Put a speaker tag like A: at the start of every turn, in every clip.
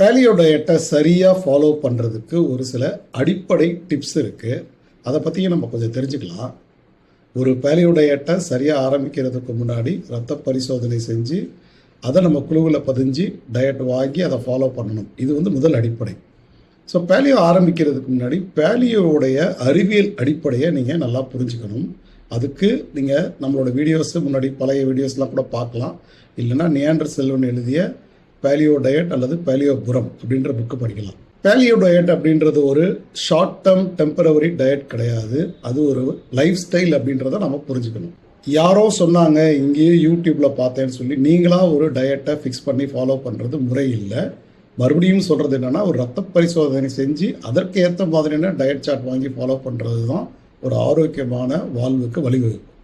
A: Paleo டயட்டை சரியாக follow பண்ணுறதுக்கு ஒரு சில அடிப்படை டிப்ஸ் இருக்குது அதை பற்றியும் நம்ம கொஞ்சம் தெரிஞ்சுக்கலாம். ஒரு பேலியோ டயட்டை சரியாக ஆரம்பிக்கிறதுக்கு முன்னாடி ரத்த பரிசோதனை செஞ்சு அதை நம்ம குழுவில் பதிஞ்சு டயட் வாங்கி அதை ஃபாலோ பண்ணணும். இது வந்து முதல் அடிப்படை. ஸோ பேலியோ ஆரம்பிக்கிறதுக்கு முன்னாடி பேலியோவுடைய அறிவியல் அடிப்படையை நீங்கள் நல்லா புரிஞ்சுக்கணும். அதுக்கு நீங்கள் நம்மளோட வீடியோஸ் முன்னாடி பழைய வீடியோஸ்லாம் கூட பார்க்கலாம். இல்லைன்னா நியாண்டர் செல்வன் எழுதிய பேலியோ டயட் அல்லது பேலியோ புரம் அப்படின்ற புக்கு படிக்கலாம். பேலியோ டயட் அப்படின்றது ஒரு ஷார்ட் டேர்ம் டெம்பரவரி டயட் கிடையாது. அது ஒரு லைஃப் ஸ்டைல் அப்படின்றத நம்ம புரிஞ்சுக்கணும். யாரோ சொன்னாங்க இங்கேயே யூடியூப்ல பார்த்தேன்னு சொல்லி நீங்களா ஒரு டயட்டை ஃபிக்ஸ் பண்ணி ஃபாலோ பண்ணுறது முறை இல்லை. மறுபடியும் சொல்கிறது என்னன்னா ஒரு ரத்த பரிசோதனை செஞ்சு அதற்கு ஏற்ற மாதிரியான டயட் சார்ட் வாங்கி ஃபாலோ பண்ணுறது தான் ஒரு ஆரோக்கியமான வாழ்வுக்கு வழிவகுக்கும்.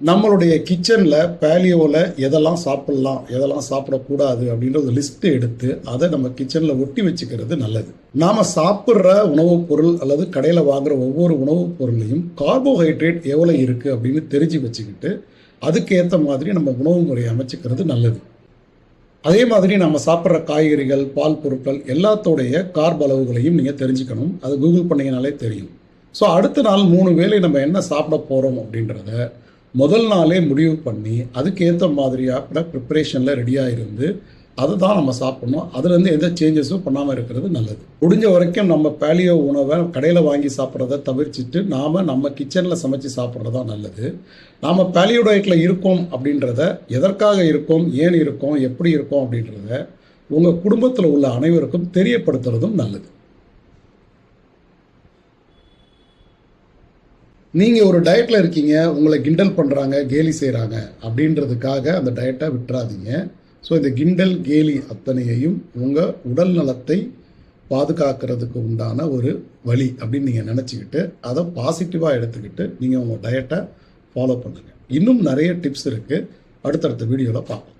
A: நம்மளுடைய கிச்சனில் பேலியோவில் எதெல்லாம் சாப்பிடலாம் எதெல்லாம் சாப்பிடக்கூடாது அப்படின்ற ஒரு லிஸ்ட்டு எடுத்து அதை நம்ம கிச்சனில் ஒட்டி வச்சுக்கிறது நல்லது. நாம் சாப்பிட்ற உணவுப் பொருள் அல்லது கடையில் வாங்குகிற ஒவ்வொரு உணவுப் பொருளையும் கார்போஹைட்ரேட் எவ்வளோ இருக்குது அப்படின்னு தெரிஞ்சு வச்சுக்கிட்டு அதுக்கேற்ற மாதிரி நம்ம உணவு முறையை அமைச்சிக்கிறது நல்லது. அதே மாதிரி நம்ம சாப்பிட்ற காய்கறிகள் பால் பொருட்கள் எல்லாத்தோடைய கார்ப் அளவுகளையும் நீங்கள் தெரிஞ்சுக்கணும். அது கூகுள் பண்ணிங்கனாலே தெரியும். ஸோ அடுத்த நாள் மூணு வேளை நம்ம என்ன சாப்பிட போகிறோம் அப்படின்றத முதல் நாளே முடிவு பண்ணி அதுக்கு ஏற்ற மாதிரியாக ப்ரிப்பரேஷனில் ரெடியாக இருந்து அதை தான் நம்ம சாப்பிட்ணும். அதுலேருந்து எந்த சேஞ்சஸும் பண்ணாமல் இருக்கிறது நல்லது. முடிஞ்ச வரைக்கும் நம்ம பேலியோ உணவை கடையில் வாங்கி சாப்பிட்றத தவிர்த்துட்டு நாம் நம்ம கிச்சனில் சமைச்சு சாப்பிட்றது தான் நல்லது. நாம் பேலியோ டயட்டில் இருக்கோம் அப்படின்றத எதற்காக இருக்கோம் ஏன் இருக்கோம் எப்படி இருக்கோம் அப்படின்றத உங்கள் குடும்பத்தில் உள்ள அனைவருக்கும் தெரியப்படுத்துறதும் நல்லது. நீங்கள் ஒரு டயட்டில் இருக்கீங்க உங்களை கிண்டல் பண்ணுறாங்க கேலி செய்கிறாங்க அப்படின்றதுக்காக அந்த டயட்டை விட்டுறாதீங்க. ஸோ இந்த கிண்டல் கேலி அத்தனையையும் உங்கள் உடல் நலத்தை பாதுகாக்கிறதுக்கு உண்டான ஒரு வழி அப்படின்னு நீங்கள் நினச்சிக்கிட்டு அதை பாசிட்டிவாக எடுத்துக்கிட்டு நீங்கள் உங்கள் டயட்டை ஃபாலோ பண்ணுங்கள் இன்னும் நிறைய டிப்ஸ் இருக்குது அடுத்தடுத்த வீடியோவில் பார்ப்போம்.